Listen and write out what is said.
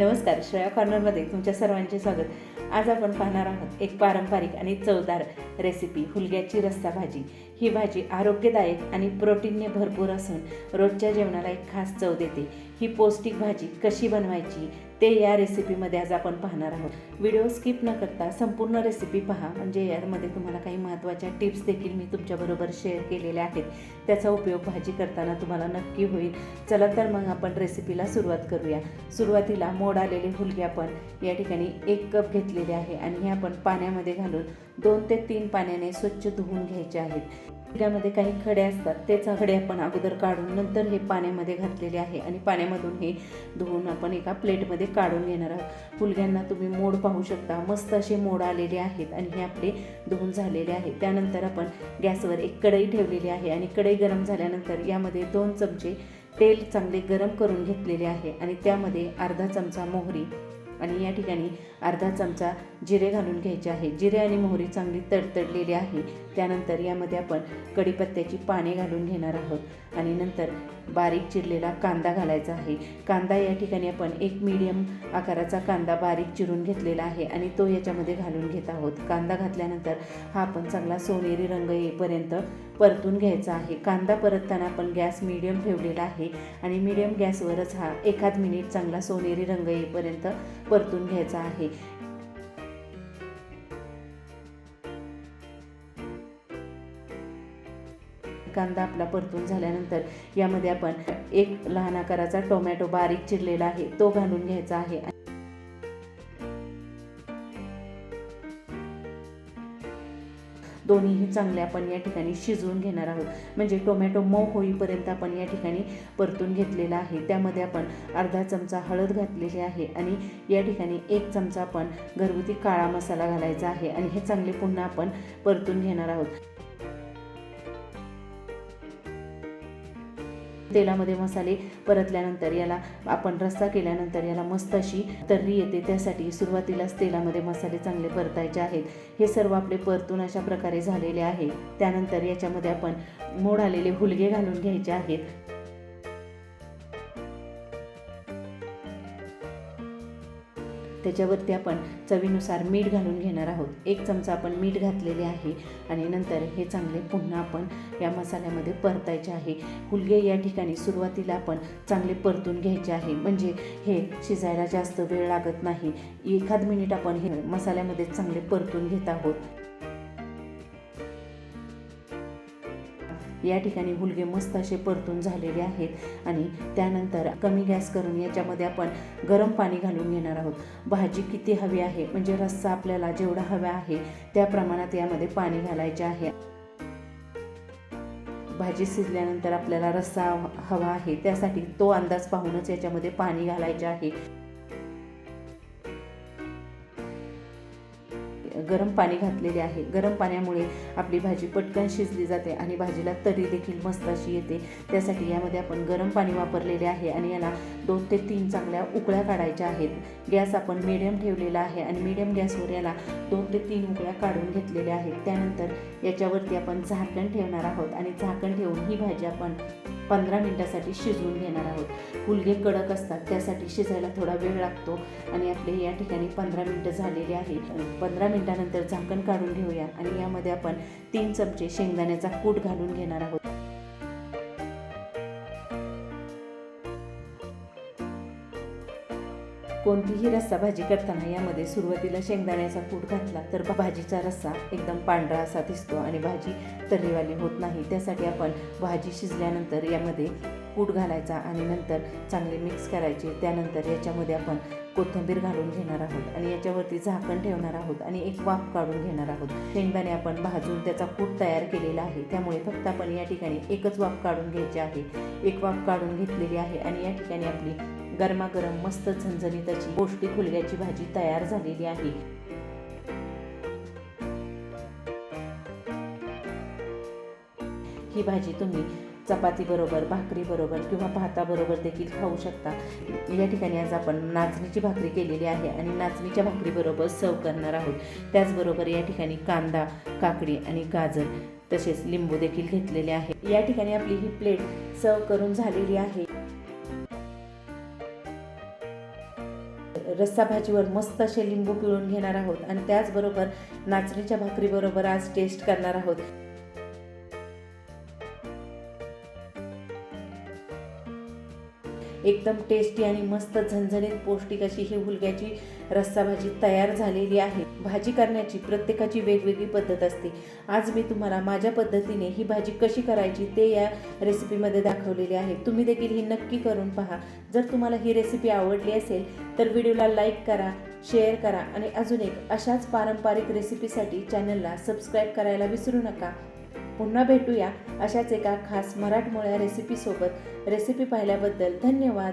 नमस्कार श्रेया कॉर्नरमध्ये तुमच्या सर्वांचे स्वागत. आज आपण पाहणार आहोत एक पारंपरिक आणि चवदार रेसिपी हुलग्याची रस्सा भाजी. ही भाजी आरोग्यदायक आणि प्रोटीनने भरपूर असून रोजच्या जेवणाला एक खास चव देते. ही पौष्टिक भाजी कशी बनवायची ते या रेसिपीमध्ये आज आपण पाहणार आहोत. व्हिडिओ स्किप न करता संपूर्ण रेसिपी पहा. म्हणजे यामध्ये तुम्हाला काही महत्त्वाच्या टिप्स देखील मी तुमच्याबरोबर शेअर केलेल्या आहेत. त्याचा उपयोग भाजी करताना तुम्हाला नक्की होईल. चला तर मग आपण रेसिपीला सुरुवात करूया. सुरुवातीला मोड आलेले हुलगे आपण या ठिकाणी एक कप घेतलेले आहे. आणि हे आपण पाण्यामध्ये घालून दोन ते तीन पाण्याने स्वच्छ धुवून घ्यायचे आहेत. त्यामध्ये काही खडे असतात तेच खडे आपण अगोदर काढून नंतर हे पाण्यामध्ये घातलेले आहे आणि पाण्यामधून हे धुवून आपण एका प्लेटमध्ये काढून घेणार आहोत. फुलग्यांना तुम्ही मोड पाहू शकता मस्त असे मोड आलेले आहेत आणि हे आपले धुवून झालेले आहे. त्यानंतर आपण गॅसवर एक कढई ठेवलेली आहे आणि कढई गरम झाल्यानंतर यामध्ये दोन चमचे तेल चांगले गरम करून घेतलेले आहे आणि त्यामध्ये अर्धा चमचा मोहरी आणि या ठिकाणी अर्धा चमचा जिरे घालून घ्यायचे आहे. जिरे आणि मोहरी चांगली तडतडलेली आहे. त्यानंतर यामध्ये आपण कढीपत्त्याची पाने घालून घेणार आहोत. आणि नंतर बारीक चिरलेला कांदा घालायचा आहे. कांदा या ठिकाणी आपण एक मीडियम आकाराचा कांदा बारीक चिरून घेतलेला आहे आणि तो याच्यामध्ये घालून घेत आहोत. कांदा घातल्यानंतर हा आपण चांगला सोनेरी रंग येईपर्यंत परतून घ्यायचा आहे. कांदा परतताना आपण गॅस मिडियम ठेवलेला आहे आणि मिडियम गॅसवरच हा एखाद मिनिट चांगला सोनेरी रंग येईपर्यंत परतून घ्यायचा आहे. कांदा आपला परतून झाल्यानंतर यामध्ये आपण एक लहान आकाराचा टोमॅटो बारीक चिरलेला आहे तो घालून घ्यायचा आहे. दोन्हीही चांगले आपण या ठिकाणी शिजवून घेणार आहोत. म्हणजे टोमॅटो मऊ होईपर्यंत आपण या ठिकाणी परतून घेतलेला आहे. त्यामध्ये आपण अर्धा चमचा हळद घातलेली आहे आणि या ठिकाणी एक चमचा आपण घरगुती काळा मसाला घालायचा आहे आणि हे चांगले पुन्हा आपण परतून घेणार आहोत. तेलामध्ये मसाले परतल्यानंतर याला आपण रस्सा केल्यानंतर याला मस्त अशी तर्री येते. त्यासाठी सुरुवातीलाच तेलामध्ये मसाले चांगले परतायचे आहेत. हे सर्व आपले परतून अशा प्रकारे झालेले आहे. त्यानंतर याच्यामध्ये आपण मोड आलेले हुलगे घालून घ्यायचे आहेत. त्याच्यावरती आपण चवीनुसार मीठ घालून घेणार आहोत. एक चमचा आपण मीठ घातलेले आहे आणि नंतर हे चांगले पुन्हा आपण या मसाल्यामध्ये परतायचे आहे. हुलगे या ठिकाणी सुरुवातीला आपण चांगले परतून घ्यायचे आहे. म्हणजे हे शिजायला जास्त वेळ लागत नाही. एखाद मिनिट आपण हे मसाल्यामध्ये चांगले परतून घेत आहोत. या ठिकाणी हुलगे मस्त असे परतून झालेले आहेत आणि त्यानंतर कमी गॅस करून याच्यामध्ये आपण गरम पाणी घालून घेणार आहोत. भाजी किती हवी आहे? म्हणजे रस्सा आपल्याला जेवढा हवा आहे त्या प्रमाणात यामध्ये पाणी घालायचे आहे. भाजी शिजल्यानंतर आपल्याला रस्सा हवा आहे त्यासाठी तो अंदाज पाहूनच याच्यामध्ये पाणी घालायचे आहे. गरम पाणी घातलेले आहे. गरम पाण्यामुळे आपली भाजी पटकन शिजली जाते आणि भाजीला तरी देखील मस्त अशी येते. त्यासाठी यामध्ये आपण गरम पाणी वापरलेले आहे आणि याला दोन ते तीन चांगल्या उकळ्या काढायच्या आहेत. गॅस आपण मिडियम ठेवलेला आहे आणि मिडियम गॅसवर याला दोन ते तीन उकळ्या काढून घेतलेल्या आहेत. त्यानंतर याच्यावरती आपण झाकण ठेवणार आहोत आणि झाकण ठेवून ही भाजी आपण पंधरा मिनटासाठी शिजवून घेणार आहोत. फुलगे कडक असतात त्यासाठी शिजायला थोडा वेळ लागतो आणि आपले या ठिकाणी पंधरा मिनटं झालेले आहे पंधरा मिनटानंतर झाकण काढून घेऊया आणि यामध्ये आपण तीन चमचे शेंगदाण्याचा कूट घालून घेणार आहोत. कोणतीही रस्सा भाजी करताना यामध्ये सुरुवातीला शेंगदाण्याचा कूट घातला तर भाजीचा रस्सा एकदम पांढरा असा दिसतो आणि भाजी तर्रीवाली होत नाही. त्यासाठी आपण भाजी शिजल्यानंतर यामध्ये कूट घालायचा आणि नंतर चांगले मिक्स करायचे. त्यानंतर याच्यामध्ये आपण कोथिंबीर घालून घेणार आहोत आणि याच्यावरती झाकण ठेवणार आहोत आणि एक वाफ काढून घेणार आहोत. शेंगदाणे आपण भाजून त्याचा कूट तयार केलेला आहे. त्यामुळे फक्त आपण या ठिकाणी एकच वाफ काढून घ्यायची आहे. एक वाफ काढून घेतलेली आहे आणि या ठिकाणी आपली गरमागरम मस्त झणझणीत त्याची पौष्टिक हुलग्याची भाजी तयार झालेली आहे. ही भाजी तुम्ही चपातीबरोबर भाकरीबरोबर किंवा भाताबरोबर देखील खाऊ शकता. या ठिकाणी आज आपण नाचणीची भाकरी केलेली आहे आणि नाचणीच्या भाकरीबरोबर सर्व करणार आहोत. त्याचबरोबर या ठिकाणी कांदा काकडी आणि गाजर तसेच लिंबू देखील घेतलेले आहे. या ठिकाणी आपली ही प्लेट सर्व करून झालेली आहे. रस्सा भाजीवर मस्त असे लिंबू पिळून घेणार आहोत आणि त्याचबरोबर नाचणीच्या भाकरीबरोबर आज टेस्ट करणार आहोत. एकदम टेस्टी आणि मस्त झणझणीत पौष्टिक अशी ही हुलग्याची रस्सा भाजी तयार झालेली आहे. भाजी करण्याची प्रत्येकाची वेगवेगळी पद्धत असते. आज मी तुम्हाला माझ्या पद्धतीने ही भाजी कशी करायची ते या रेसिपीमध्ये दाखवलेली आहे. तुम्ही देखील ही नक्की करून पहा. जर तुम्हाला ही रेसिपी आवडली असेल तर व्हिडिओला लाईक करा शेअर करा आणि अजून एक अशाच पारंपरिक रेसिपीसाठी चॅनलला सबस्क्राईब करायला विसरू नका. पुन्हा भेटूया अशाच एका खास मराठमोळ्या रेसिपीसोबत रेसिपी पाहिल्याबद्दल धन्यवाद.